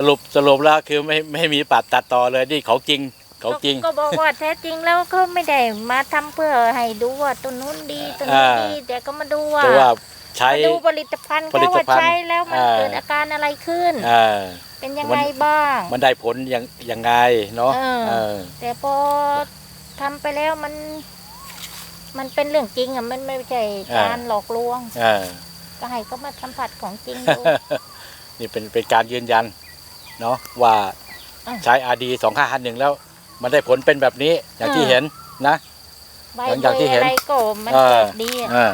สรุปสรุปแล้วคือไม่ไม่มีปัดตัดต่อเลยนี่ของจริงของจริง ก็บอกว่าแท้จริงแล้วก็ไม่ได้มาทำเพื่อให้ดูว่าตัวนู้นดีตัวนู้นอ่าดีแต่ก็มาดูว่าแต่ว่าใช้ มาดูผลิตภัณฑ์ผลิเขาตว่าภัณฑ์ใช้แล้วมันอ่า เกิดอาการอะไรขึ้น อ่า เป็นยังไงบ้าง มันได้ผลยังยังไงเนาะเออ เออ แต่พอทำไปแล้วมัน มันเป็นเรื่องจริงอะมันไม่ใช่การหลอกลวง เออ ก็ให้เขามาสัมผัสของจริงดู นี่เป็นเป็นการยืนยัน เนาะว่าอะใช้อาดีสองห้าหันหนึ่งแล้ว มันได้ผลเป็นแบบนี้อย่างที่อ่าเห็นนะใบหลังเบจากยที่เห็นอะไรก็มันเออเกิดดีอะเออ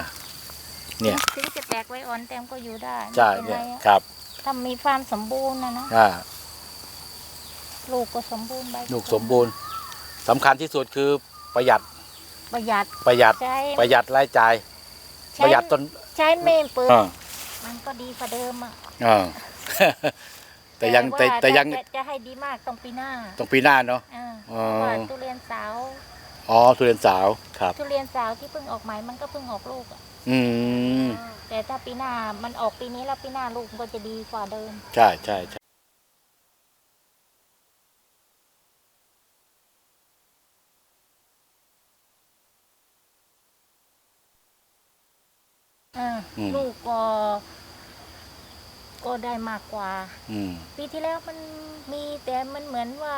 เนี่ยถึงจะแตกไว้อ่อนแต้มก็อยู่ได้ใช่ไม่เป็นเนี่ไรยอะครับถ้ามีความสมบูรณ์นะนะอ่าลูกก็สมบูรณ์ใบลูกสมบูรณ์สำคัญที่สุดคือประหยัด ประหยัดประหยัดใช้ประหยัดรายจ่ายใช้ประหยัดต้นใช้ไม่เปิดอ่ามันก็ดีกว่าเดิมอะอ่า แต่ยังแต่ว่าแต่ยังจะจะให้ดีมากต้องปีหน้าต้องปีหน้าเนาะ อ่าอ๋อ เพราะว่าทุเรียนสาว อ๋อทุเรียนสาวครับ ทุเรียนสาวที่เพิ่งออกใหม่มันก็เพิ่งออกลูกอะอืมแต่ถ้าปีหน้ามันออกปีนี้แล้วปีหน้าลูกมันก็จะดีกว่าเดิม ใช่ใช่ใช่อ่าอืมลูกก็ ก็ได้มากกว่า อืมปีที่แล้วมันมีแต่มันเหมือนว่า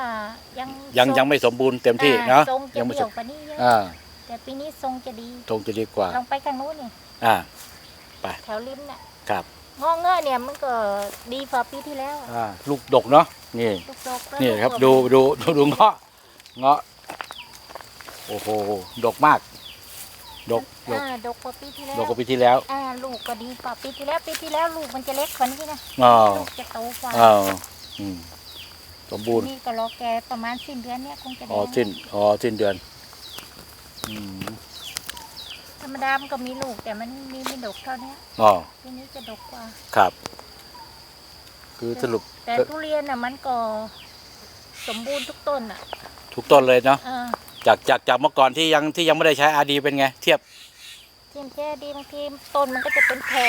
ยังยังทรยังไม่สมบูรณ์เต็มที่อ่าเนาะทรงจะยังไม่เดี่สยวมกว่านี้เยอะอ่าแต่ปีนี้ทรงจะดีทรงจะดีกว่า ลองไปข้างนู้นนี่อ่า แถวริมเนี่ยครับ งอเงอะเนี่ยมันก็ดีกว่าปีที่แล้วอะอ่า ลูกดกเนาะ นี่ ลูกดกแล้วนี่ครับ ลูดูกดูดูดูเงาะ เงาะ โอ้โห ดกมาก ดกดก อ่าดกกว่าปีที่แล้วดกกว่าปีที่แล้วอ่าลูกก็ดีกว่าปีที่แล้วปีที่แล้วลูกมันจะเล็กกว่านี้นะอ๋อลูกจะโตกว่าอ๋ออืมสมบูรณ์นี่ก็รอแกประมาณสิ้นเดือนเนี้ยคงจะแดอ๋องสิ้นอ๋อสิ้นเดือนอืมธรรมดามันก็มีลูกแต่มันมีไม่ดกเท่าเนี้ยอ๋อปีนี้จะดกกว่า ครับ คือสรุปแต่ทุเรียนน่ะมันก็สมบูรณ์ทุกต้นอะ ทุกต้นเลยเนาะอ่า จากจากจากเมื่อก่อนที่ยังที่ยังไม่ได้ใช้อาดีเป็นไง เทียบ ทีมแค่ดีบางทีต้นมันก็จะเป็นแผล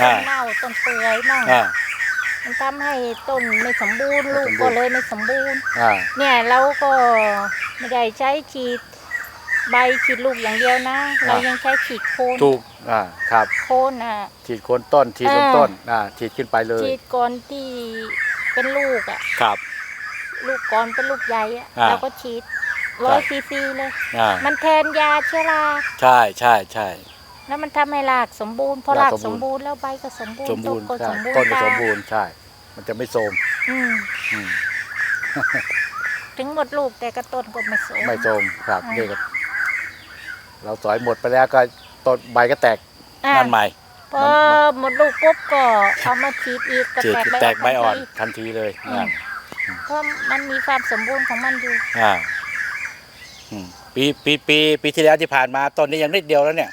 อ่าต้นเน่าต้นเปื่อยมั่งอ่า มันทำให้ต้นไม่สมบูรณ์ไม่ลูสกมบูก็รณ์ เลยไม่สมบูรณ์ อ่า เนี่ยเราก็ไม่ได้ใช้ฉีดใบฉีดลูกอย่างเดียวนะเรายังใช้ฉีดโคนถูกอ่าครับ โคนอะ ฉีดโคนต้นฉีดลำอ่าต้นอ่าฉีดขึ้นไปเลยฉีดก่อนที่เป็นลูกอะ ครับ ลูกก่อนเป็นลูกใหญ่อะอ่า เราก็ฉีด ร้อยซีซีเลย อ่ามันแทนยาเชื้อรา ใช่ใช่ใช่ แล้วมันทำให้รากสมบูรณ์พอรารากกสสมมบูบูรรณ์ ณ์แล้วใบก็สมบูรณ์สมบูรณ์ต้นก็ใช่สมบูรณ์ต้นก็ตาสมบูรณ์ใช่ มันจะไม่โทรมอืมอืมถึงหมดลูกแต่กระต้นก็ไม่สม ไม่โทรมครับอ่านี่ก็เราสอยหมดไปแล้วก็ต้นใบก็แตกอ่านั่นใหม่ พอหมดลูกปุ๊บก็เอามาฉีดอีกก็ฉีดแตกใบแตกใบอ่อนทันทีทันทีเลยอืมอ่าเพราะมันมีความสมบูรณ์ของมันอยู่ อ่าอืม ปีปีปีปีที่แล้วที่ผ่านมาต้นนี้ยังนิดเดียวแล้วเนี่ย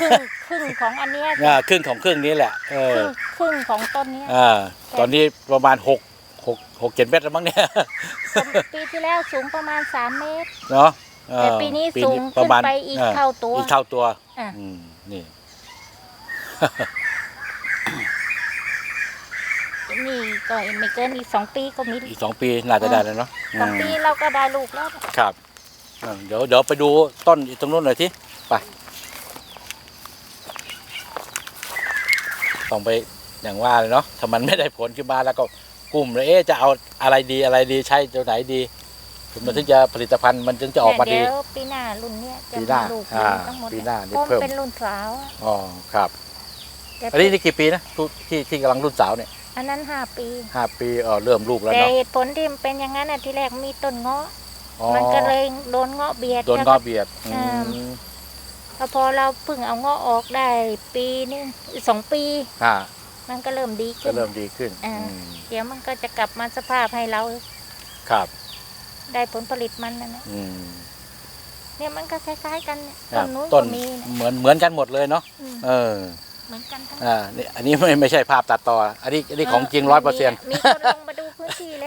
ครึ่งครึ่งของอันเนี้ยอ่าครึ่งของครึ่งนี้แหละเอคอรึ่งครึ่งของต้นเนี้ยอ่าตอนนี้ประมาณหกหกหกเจ็ดเมตรแล้วมั้งเนี่ยปีที่แล้วสูงประมาณสามเมตร เนาะเออแต่ปีนี้สูงประมาณขึ้นไปอีกเเท่าตัว อีกเท่าตัวอะ อืมนี่ นี่ก็ไม่เกินอีกสองปีก็มีอีกสองปีน่าจะได้แล้วเนาะสองปีมเราก็ได้ลูกแล้ว ครับอ่า เดี๋ยวเดี๋ยวไปดูต้นอีกตรงนู้นหน่อยที่ไปต้องไปอย่างว่าเลยเนาะถ้ามันไม่ได้ผลขึ้นมาแล้วก็กลุ่มเลยเอ๊ะจะเอาอะไรดีอะไรดีใช้ตัวไหนดีถึงมันถึงจะผลิตภัณฑ์มันถึงจะออกมาดีเดี๋ยวปีหน้ารุ่นเนี้ยจะปีหน้ามีลูกอ่าทั้งหมดปีหน้านี่เพราะเพิ่มเป็นรุ่นสาวอะอ๋อครับแต่อันนี้นี่กี่ปีนะที่ที่ที่กำลังรุ่นสาวเนี่ยอันนั้นห้าปีห้าปีเออเริ่มลูกแล้วแต่เนาะเหตุผลที่มันเป็นอย่างนั้นอะที่แรกมีต้นเงาะ อ๋อมันก็เลยโดนเงาะเบียดโดนแล้วงอก็เบียดอือ่ามแล้วพอเราเพิ่งเอาเงาะออกได้ ปีนึงสองปี อ่ามันก็เริ่มดีก็ขึ้น เริ่มดีขึ้นอ่า อืมเดี๋ยวมันก็จะกลับมาสภาพให้เราครับ ได้ผลผลิตมันนะนะอืมเนี่ยมันก็คล้ายๆกันเนี่ยครัต้บนนู้นต้ก็นมีนะเหมือนเหมือนกันหมดเลยเนาะอืมเออเหมือนกันทั้งอ่านี่อันนี้ไม่ไม่ใช่ภาพตัดต่อ อันนี้อันนี้ของจริงร้อยเปอร์เซ็นต์ มีคนลงมาดูพื้นที่แล้ว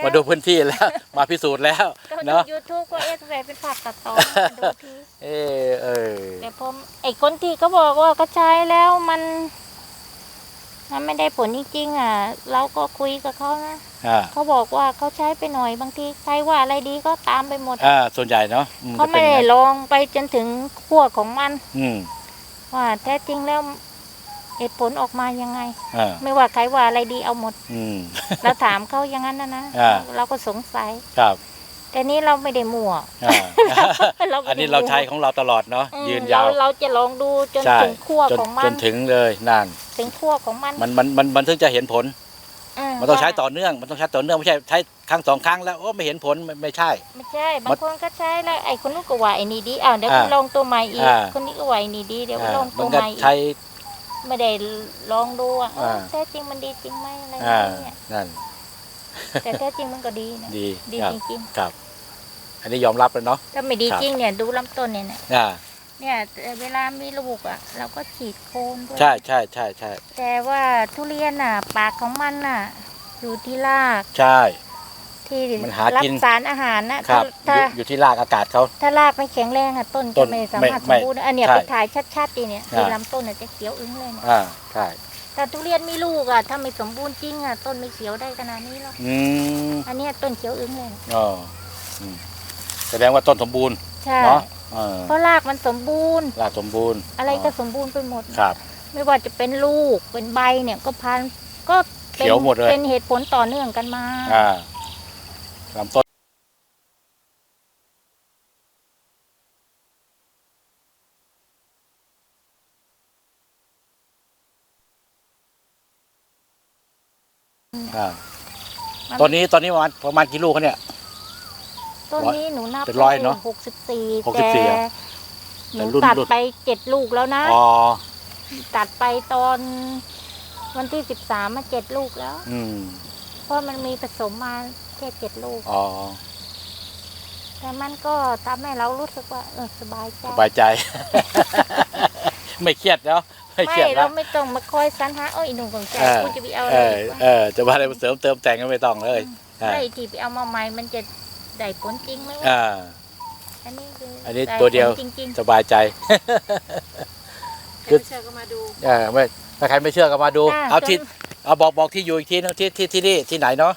มาดูพื้นที่แล้ว มาพิสูจน์แล้วก็ดูเนาะยูทูบก็เอ๊ะทำไมเป็นภาพตัดต่อมาดูทีเออเออแต่พอไอ้คนที่เขาบอกว่าก็ใช้แล้วมันมถ้าไม่ได้ผลจริงๆอะ เราก็คุยกับเขานะอ่าเขาบอกว่าเขาใช้ไปหน่อยบางทีใครว่าอะไรดีก็ตามไปหมดอ่าส่วนใหญ่เนาะอืเขาไม่จะได้ป็นอย่งนั้นลองไปจนถึงขั้วของมัน อืมว่าแท้จริงแล้ว เหตุผลออกมายังไง อ่าไม่ว่าใครว่าอะไรดีเอาหมด อืมเราถามเขาอย่างนั้นนะนะอ่า เราก็สงสัย ครับแต่นี้เราไม่ได้มั่ว อ่าเราไม่ได้อันนี้เราใช้ของเราตลอดเนาะอืมยืนยาว เรเราจะลองดูจนใช่ ถึงขั้วจนของมัจนนถึงเลยนั่นถึงขั้วของมันมันมันมันมันถึงจะเห็นผลมมันต้องใช้ว่าต่อเนื่องมันต้องใช้ต่อเนื่องไม่ใช่ใช้ครั้งสองครั้งแล้วโอ้ไม่เห็นผลไม่ไม่ใช่ ไม่ใช่บางคนก็ใช้แล้วไอ้คนนู้นก็ว่าไอ้นี่ดีอ้าวเดี๋ยวอ่าไปลองตัวใหม่อีกอ่า คนนี้ก็ว่าไอ้นี่ดีเดี๋ยวไปอ่าลองมัตันวก็ใหม่อีกใช้ ไม่ได้ลองดูอะเอออ่าแท้จริงมันดีจริงไหมอะไรอ่าเนี่ยนั่น แต่แท้จริงมันก็ดีนะดีดีครับจริงครับ อันนี้ยอมรับเลยเนาะ ๆถ้าไม่ดีครับ จริงเนี่ยดูลำต้นเนี่ยนะอ่า เนี่ยเวลามีลูกอะ เราก็ฉีดโคนด้วย ใช่ใช่ใช่ใช่แต่ว่าทุเรียนอะ ปากของมันน่ะ อยู่ที่ราก ใช่ ที่มันหารักิน สารอาหารนะครับอถ้ายู่อยู่ที่รากอากาศเขา ถ้ารากไม่แข็งแรงอะต้นต้จะนไม่สาไม่มารถสไม่มบูรณ์อันเนี้ยใช่ไปถ่ายชัดๆดีเนี่ยอ่าที่ลำต้นน่ะจะเขียวอึ้งเลยเนี่ยอ่าใช่แต่ทุเรียนมีลูกอะถ้าไม่สมบูรณ์จริงอะต้นไม่เขียวได้ขนาดนี้หรอกอืมอันเนี้ยต้นเขียวอึ้งเลยอ๋ออืมแสดงว่าต้นสมบูรณ์ใช่เนาะเออเพราะรากมันสมบูรณ์ รากสมบูรณ์อะไรก็สมบูรณ์ไปหมด ครับ ไม่ว่าจะเป็นลูกเป็นใบเนี่ยก็พันก็ป็นเขียวหมดเลย เป็นเหตุผลต่อเนื่องกันมา อ่า ลำต้นอ่ามันตอนนี้ตอนนี้ประมาณประมาณกี่ลูกเขาเนี่ย ต้นนี้หนูนับเป็นร้อยเนอะหกสิบสี่หกสิบสี่แต่อะหนูแต่รุ่นตัดรุ่น ไปเจ็ดลูกแล้วนะ อ๋อตัดไปตอนวันที่สิบสามมาเจ็ดลูกแล้ว อืม เพราะมันมีผสมมาแค่เจ็ดลูก อ๋อ แต่มันก็ทำให้เรารู้สึกว่าเออสบายใจสบายใจ ไม่เครียดเนาะไม่เครียดไม่แล้เราวไม่ต้องมาคอยสรรหาเอ้ยหนุ่มของใจเออกูจะไปเอาอะเอไรออีกวะเออจะมาอะไรมาเสริมเติมแต่งก็ไม่ต้องเลยอ่าไอ้ที่ไปเอามาใหม่มันจะได้ผลจริงไหมวะอ่าอันนี้คืออันนี้ไผลตัวเดียวจริงสบายใจคือๆเชิญก็มาดูเออไม่ถ้าใครไม่เชื่อก็มาดูอ่าเอาจนที่เอาบอกบอกที่อยู่อีกทีนึงที่ที่ที่นี่ที่ไหนเนาะ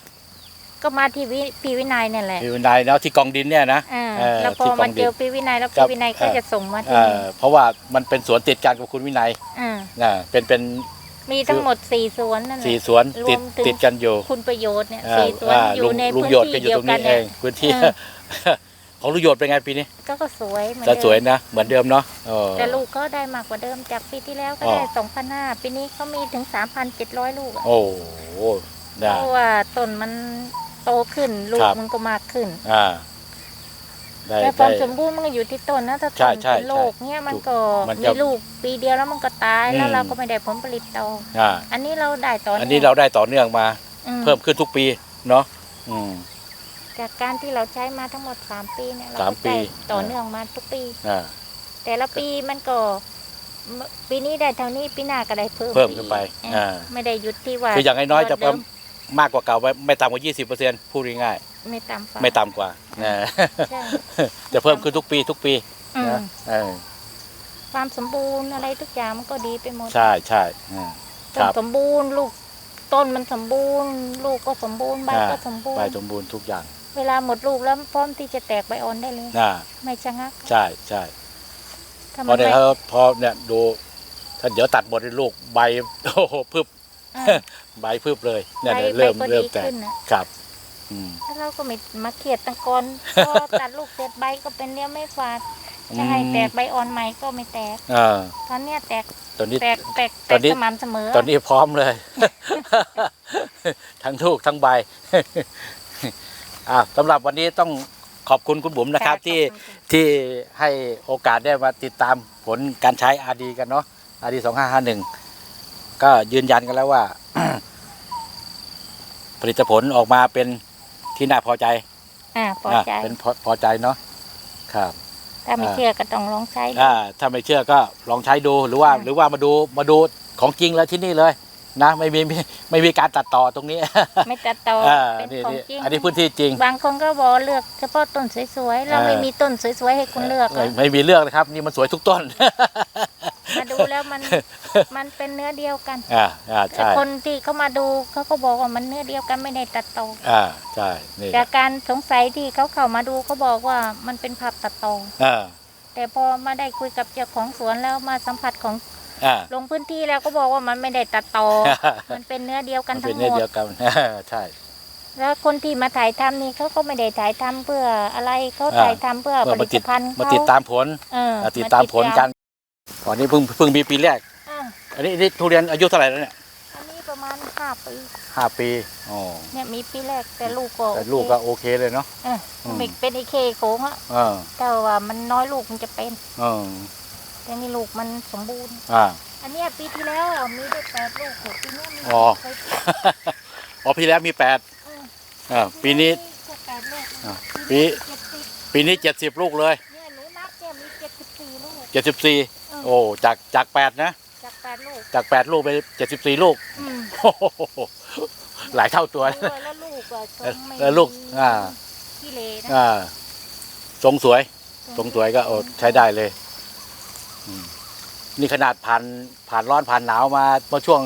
ก็มาที่วิพี่วินัยเนี่ยแหละที่ไหนเนาะที่กองดินเนี่ยนะอ่าเออแล้วพอที่กองมันเจอดินพี่วินัยแล้วครัพี่บวินัยก็เออจะส่งมาเอที่อนี่เพราะว่ามันเป็นสวนติดกันกับคุณวินัยอ่านะเป็นเป็นมีทั้งหมดสี่สวนนั่นแหสี่ละสวนรวมติดถึงติดกันอยู่ คุณประโยชน์เนี่ยอ่าสี่สวนอ่าอลุยู่งในลุงพื้นโยชน์ก็ที่อยู่เดียตวรงกันี้นเอเนี่ยงพื้นที่เออของลุงโยชน์เป็นไงปีนี้ ก็ก็สวยเหมือนจะเดิมสวยนะเหมือนเดิมเนาะเออแต่ลูกก็ได้มากกว่าเดิมจากปีที่แล้วก็อ๋อได้สองพันห้าปีนี้เขามีถึงสามพันเจ็ดร้อยลูกอะโอ้โหได้เพราะว่าต้นมัน โตขึ้นลูคกรับ มันก็มากขึ้นอ่า ได้แต่ควาได้มสมบูรณ์มันก็อยู่ที่ต้นนะถ้าใช่ต้นใช่เป็นโรคเนี่ยมันก็มันมีจะลูกปีเดียวแล้วมันก็ตายแล้วอืมเราก็ไม่ได้ผลผลิตต่ออ่า อันนี้เราได้ต่ออัอันนี้เราได้ต่อเนื่องมา เพิ่มขึ้นทุกปีเนาะอืม จากการที่เราใช้มาทั้งหมดสามปีเนี่ยเราสามก็ปี ได้ต่อเนื่องมาทุกปี อ่า แต่ละปีมันก็ปีนี้ได้เท่านี้ปีหน้าก็ได้เพิ่มเพิ่มขึ้นไปอีกอ่า ไม่ได้หยุดที่ว่าคืออย่างน้อยๆจะเดิ มมากกว่าเก่าไว้ไม่ต่ำกว่า 20เปอร์เซ็นต์พูดง่ายไม่ต่ำกว่า ๆไม่ต่ำกว่านะใช่ จะเพิ่มขึ้นทุกปีทุกปีอืมนะเออความสมบูรณ์อะไรทุกอย่างมันก็ดีไปหมดใช่ใช่อืมต้ครันบ สมบูรณ์ลูกต้นมันสมบูรณ์ ลูกก็สมบูรณ์ใบอ่าก็สมบูรใบณ์สมบูรณ์ทุกอย่างเวลาหมดลูกแล้วพร้อมที่จะแตกใบอ่อนได้เลยน่าไม่ชะงักใช่ใช่ถ้าเพมันราะเนี่ยไม่ เขาพอเนี่ยดูถ้าเดี๋ยวตัดหมดเลยลูกใบโอ้โหพึบอ่า ใบพึบเลยเนี่ยใบเนี่ยใบเริ่มก็เริ่มดีแตกขึ้นน่ะครับอืมแล้วเราก็ไม่มาเขียดตังกอนพอตัดลูกเสร็จใบก็เป็นเลี้ยวไม่ฝาดจะให้แตกใบอ่อนใหม่ก็ไม่แตกอ่าตอนเนี้ยแตกตอนนี้ แตกแตกตแตอนกนี้ สม่ำเสมอตอนนี้พร้อมเลย ทั้งลูกทั้งใบ อ่าสำหรับวันนี้ต้องขอบคุณคุณบุ๋มนะครับขอที่ณค่ะที่ให้โอกาสได้มาติดตามผลการใช้อาดีกันเนาะอาดีสองห้าห้าหนึ่ง ก็ยืนยันกันแล้วว่า ผลิตผลออกมาเป็นที่น่าพอใจอ่าพอใจะเป็นพอพอใจเนาะครับ ถ้าไม่อ่า เชื่อก็ต้องลองใช้ดู อ่าถ้าไม่เชื่อก็ลองใช้ดูหรือว่าอ่าหรือว่ามาดูมาดูของจริงแล้วที่นี่เลย นะไม่มีไม่ไม่มีการตัดต่อตรงนี้ไม่ตัดต่ออ่าเป็นนี่ของนี่จริงอันนี้พื้นที่จริง บางคนก็บอกเลือกเฉพาะต้นสวยๆเราอ่าไม่มีต้นสวยๆให้คุณเลือกไม่อะไม่มีเลือกนะครับ นี่มันสวยทุกต้น มาดูแล้วมันมันเป็นเนื้อเดียวกันอ่าอ่าแต่ใช่คนที่เขามาดูเขาก็บอกว่ามันเนื้อเดียวกันไม่ได้ตัดต่ออ่าใช่นี่แต่การสงสัยที่เขาเข้ามาดูเขาบอกว่ามันเป็นภาพตัดต่ออ่าแต่พอมาได้คุยกับเจ้าของสวนแล้วมาสัมผัสของอ่าลงพื้นที่แล้วก็บอกว่ามันไม่ได้ตัดต่อ มันเป็นเนื้อเดียวกันมันทั้เป็นงหเนื้อมดเดียวกันใช่แล้วคนที่มาถ่ายทำนี่เขาก็ไม่ได้ถ่ายทำเพื่ออะไรเขาอ่าถ่ายทำเพื่อเพื่ผอมาลิติตดภัณฑ์มาเขาติดตามผลเออมาติดตามผลกัน ตอนนี้เพิ่งเพิ่งมีปีแรก อ่าอันนี้นี่ทุเรียนอายุเท่าไหร่แล้วเนี่ยอันนี้ประมาณห้าปี ห้าปีอ๋อเนี่ยมีปีแรกแต่ลูกก็แต่ลูกก็โอเคเลยเนาะ เอออืมมันเป็นไอเคโขงอะเออแต่ว่ามันน้อยลูกมันจะเป็น เออแต่นี่ลูกมันสมบูรณ์ อ่า อันเนี้ยปีที่แล้วอะมีได้แปดลูกแต่ปีเนี้ยมีอ๋อ ไปอ๋อปีแล้วมีแปดเอออ่าปีนี้แค่แปดลูกอ่าปี ปีนี้เจ็ดสิบปีนี้เจ็ดสิบลูกเลยเนี่ยหนูนับเนี่ยมีเจ็ดสิบสี่ลูกเจ็ดสิบสี่เออ โอ้จากจากแปดนะ จากแปดลูกจากแปดลูกไปเจ็ดสิบสี่ลูกอืมโอ้โหหลายเท่าตัวด้วยแล้วลูกอะทรงไม่แล้วลูกอ่า ขี้เลนะอ่าทรงสวยทรงสวยก็โอ้ใช้ได้เลยอืมนี่ขนาดผ่านผ่านร้อนผ่านหนาวมาเมื่อช่วง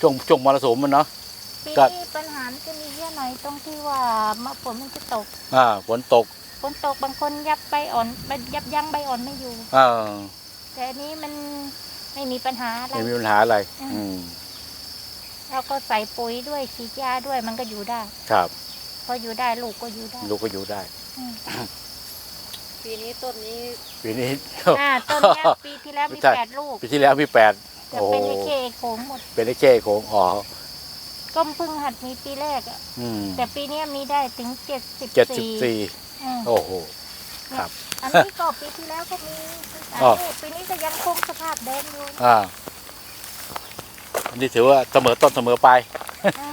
ช่วงช่วงมรสุมมันเนาะ ปีก็ นี้ปัญหามันจะมีเยอะหน่อยตรงที่ว่ามาฝนมันจะตกอ่าฝนตก ฝนตกบางคนยับใบอ่อนยับยั้งใบอ่อนไม่อยู่อ่าแต่อันนี้มันไม่มีปัญหาอะไรไม่มีปัญหาอะไร อืมอืมเราก็ใส่ปุ๋ยด้วยฉีดยาด้วยมันก็อยู่ได้ ครับ พออยู่ได้ลูกก็อยู่ได้ ลูกก็อยู่ได้อืมปีนี้ต้นนี้ปีนี้อ่าต้นเนี้ยปีที่แล้วมีใช่แปดลูกปีที่แล้วมีแปดแต่โอ้โหเป็นไอเคโขงหมด เป็นไอ้เจ้โขงอ๋อก็เพิ่งหัดมีปีแรกอะอืมแต่ปีเนี้ยมีได้ถึงเจ็ดสิบเจ็ดสิบสี่ อืมโอ้โห ครับ อันนี้ก็ปีที่แล้วก็มีอันอ๋อนี้ปีนี้ก็ยังคงสภาพเดิมอยู่อ่าอันนี้ถือว่าเสมอต้นเสมอปลายอ่า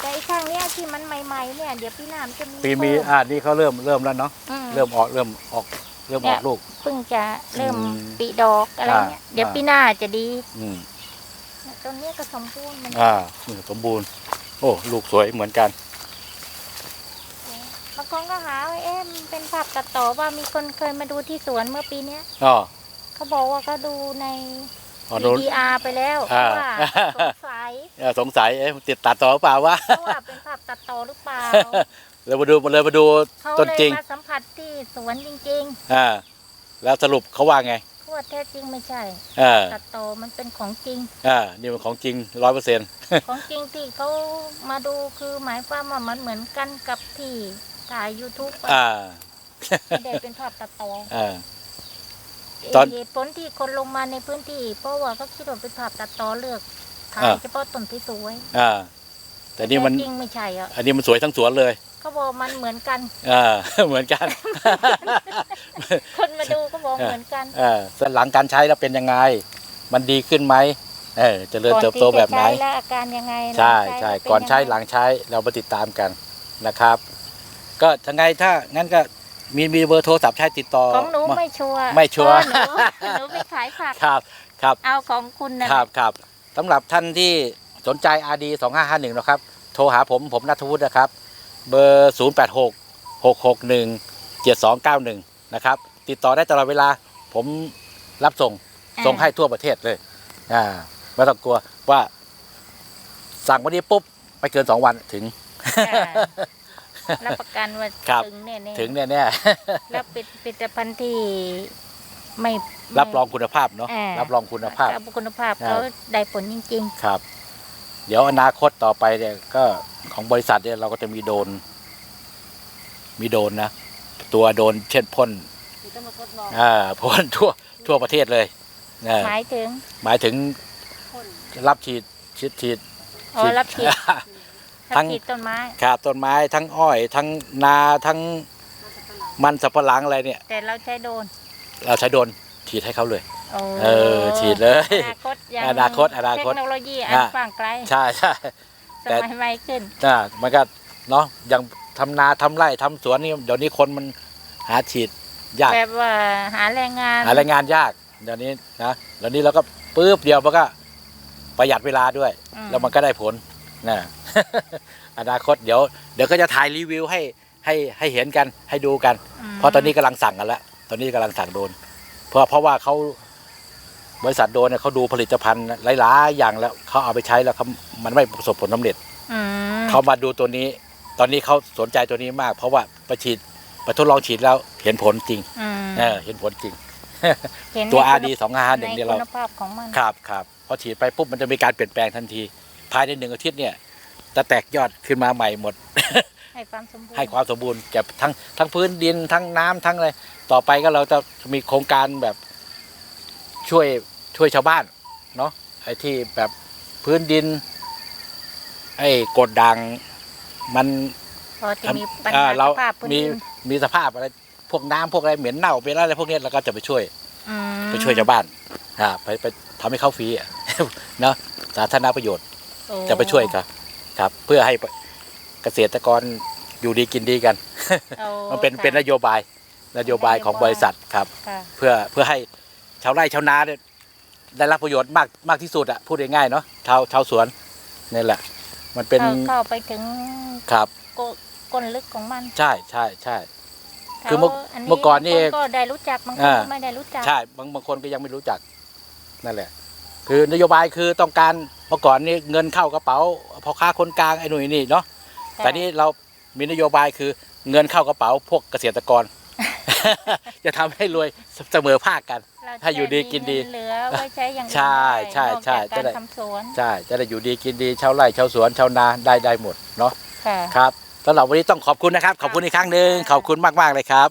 แต่อีกข้างเนี้ยที่มันใหม่ๆเนี่ยเดี๋ยวปีหน้ามันจะมีปีมีเพิ่อ่านี่เขาเริ่มเริ่มแล้วเนาะอืม เริ่มออกเริ่มออกเริ่มออกลูก เพิ่งจะเริ่มอืมปีดอกอะไรเงี้ยอ่า เดี๋ยวอ่าปีหน้าจะดีอืมเนี่ยต้นเนี้ยก็สมบูรณ์มันอ่านี่สมบูรณ์ โอ้ ลูกสวยเหมือนกันบาง คนก็หาว่าเอ๊ะมันเป็นภาพตัดต่อว่ามีคนเคยมาดูที่สวนเมื่อปีเนี้ยอ๋อ เขาบอกว่าก็ดูใน อ๋อโดน DDR ไปแล้วอ่าว่าสงสัยเอ่อสงสัยเอ๊ะติดตัดต่อหรือเปล่าวะว่าเป็นภาพตัดต่อหรือเปล่า เลยมาดูมาเลยมาดูเขาต้นเลยจริงมาสัมผัสที่สวนจริงอ่าแล้วสรุปเขาว่าไงๆทั่วแท้จริงไม่ใช่อ่าตัดต่อมันเป็นของจริง อ่านี่มันของจริงร้อยเปอร์เซ็นต์ของจริงที่เขามาดูคือหมายความว่ามันเหมือนกันกับที่ ถ่าย YouTube อะอ่าไม่ได้เป็นภาพตัดต่ออ่า ตอน เหตุผลที่คนลงมาในพื้นที่ เพราะว่าเขาคิดว่าเป็นภาพตัดต่อเลือกถ่ายอ่าเฉพาะต้นที่สวยอ่า แต่นี่มัน จริงไม่ใช่อะอันนี้มันสวยทั้งสวนเลยเขาบอกมันเหมือนกัน อ่า เหมือนกันคนมาดูก็บอกเหมือนกันเออส่วนหลังการใช้แล้วเป็นยังไง มันดีขึ้นไหมเออเจริญก่อนเติบที่โตจะแบบไหนใช้แล้วอาการยังไงใช่หลังใช่แล้วเป็นก่อนใช้ยังไงหลังใช้เรามาติดตามกันนะครับ ก็ทั้งไงถ้างั้นก็มีมีเบอร์โทรศัพท์ใช้ติดต่อ ของหนูมาไม่ชัวร์ไม่ชัวร์ เพาะาหนูหนูไปขายผัก ครับครับ เอาของคุณนะ ครับครับสำหรับท่านที่สนใจ RD 2551นะครับ โทรหาผมผมนัทวุฒินะครับ เบอร์ 086 661 7291 นะครับ ติดต่อได้ตลอดเวลาผมรับส่งอ่า ส่งให้ทั่วประเทศเลยอ่าไม่ต้องกลัวว่าสั่งวันนี้ปุ๊บไปเกิน 2 วันถึง อ่า รับประกันว่าครับ ถึงแน่ๆถึงแน่แล้วเป็นผลิตภัณฑ์ที่ไม่ๆ รับรองคุณภาพเนาะ อ่ารับรองคุณภาพ รับคุณภาพครับเขาได้ผลจริง ครับ เดี๋ยวอนาคตต่อไปเนี่ยก็ของบริษัทเนี่ยเราก็จะมีโดรนมีโดรนนะ ตัวโดรนเช่นพ่นที่ต้องมาทดลองอ่าพ่นทั่วทั่วประเทศเลยนะๆ หมายถึงหมายถึงพ่นรับฉีดฉีดฉีด อ๋อรับผิดทั้รั บงผิดต้นไม้ครับต้นไม้ทั้งอ้อย ทั้งนาทั้งมาสับปะหลังมันสับปะหลังอะไรเนี่ย แต่เราใช้โดรนเราใช้โดรนฉีดให้เขาเลยโอ้เออฉีดเลยอนาคตยังอนาคตอนาคตเทคโนโลยีอันอะกว้างไกลใช่ใช่สแต่มัยใหม่ขึ้นอ่ามันก็เนาะอย่างทำนาทำไร่ทำสวนนี่เดี๋ยวนี้คนมันหาฉีดยากแบบว่าหาแรงงาน หาแรงงานยากเดี๋ยวนี้นะเดี๋ยวนี้เราก็ปุ๊บเดียวมันก็ประหยัดเวลาด้วยอืแล้วมันก็ได้ผล นะอนาคตเดี๋ยวเดี๋ยวก็จะถ่ายรีวิวให้ให้ให้เห็นกันให้ดูกันมเพราะตอนนี้กำลังสั่งกันแล้วตอนนี้กำลังสั่งโดรนเพราะเพราะว่าเขาบริษัทโดนเนี่ยเขาดูผลิตภัณฑ์หลายๆอย่างแล้วเขาเอาไปใช้แล้วเขามันไม่ประสบผลสำเร็จอืมเขามาดูตัวนี้ ตอนนี้เขาสนใจตัวนี้มาก เพราะว่าไปฉีดไปทดลองฉีดแล้วเห็นผลจริงอืมเออเห็นผลจริงเห็นตัวใน RD สองห้าหนึ่งในเนี่ยเราคุณภาพของมันครับครับพอฉีดไปปุ๊บมันจะมีการเปลี่ยนแปลงทันที ภายในหนึ่งอาทิตย์เนี่ยจะแตกยอดขึ้นมาใหม่หมด ให้ความสมบูรณ์ให้ความสมบูรณ์แก่ทั้งทั้งพื้นดินทั้งน้ำทั้งอะไรต่อไปก็เราจะมีโครงการแบบช่วยช่วยชาวบ้านเนาะไอ้ที่แบบพื้นดิน ไอ้กดดังมันพอจะมีปัญเอ่หาอเราสภาพพื้นมีดินมีสภาพอะไรพวกน้ำพวกอะไรเหม็นเน่าเป็นอะไรพวกเนี้ยเราก็จะไปช่วยอืมไปช่วยชาวบ้านอ่าไปไปทำให้เขาฟรีอะเนาะสาธารณประโยชน์ โอ้ จะไปช่วยครับครับ เพื่อให้เกษตรกรอยู่ดีกินดีกัน โอ้ มันเป็นค่ะเป็นนโยบายนโยบายของบริษัทครับ ค่ะเพื่อเพื่อให้ชาวไร่ชาวนาเนี่ยได้รับประโยชน์มากมากที่สุดอะพูดง่ายๆเนาะชาวชาวสวนนี่แหละ มันเป็นเข้าเข้าไปถึงครับโกก้นลึกของมันใช่ใช่ใช่ คือเมื่อแล้วเมื่อก่อนนี่บางก็ได้รู้จักบางคนอ่า ก็ไม่ได้รู้จัก ใช่บางบางคนก็ยังไม่รู้จักนั่นแหละ คือนโยบายคือต้องการเมื่อก่อนนี่เงินเข้ากระเป๋าพ่อค้าคนกลางไอ้หนุ่ยนี่เนาะค่ะแต่นี่เรามีนโยบายคือเงินเข้ากระเป๋าพวกเกษตรกร จะทำให้รวยเสมอภาคกันเราจะถ้าอยู่ดีกินดีเงิเหลือไว้ใช้อย่างอื่นใช่ได้ใช่นอกใช่จากจะการได้ทำสวนใช่จะได้อยู่ดีกินดีชาวไร่ชาวสวนชาวนาได้ได้หมดเนาะค่ะครับสำหรับวันนี้ต้องขอบคุณนะครับ ขอบคุณอีกครั้งหนึ่งขอบคุณมากๆเลยครับ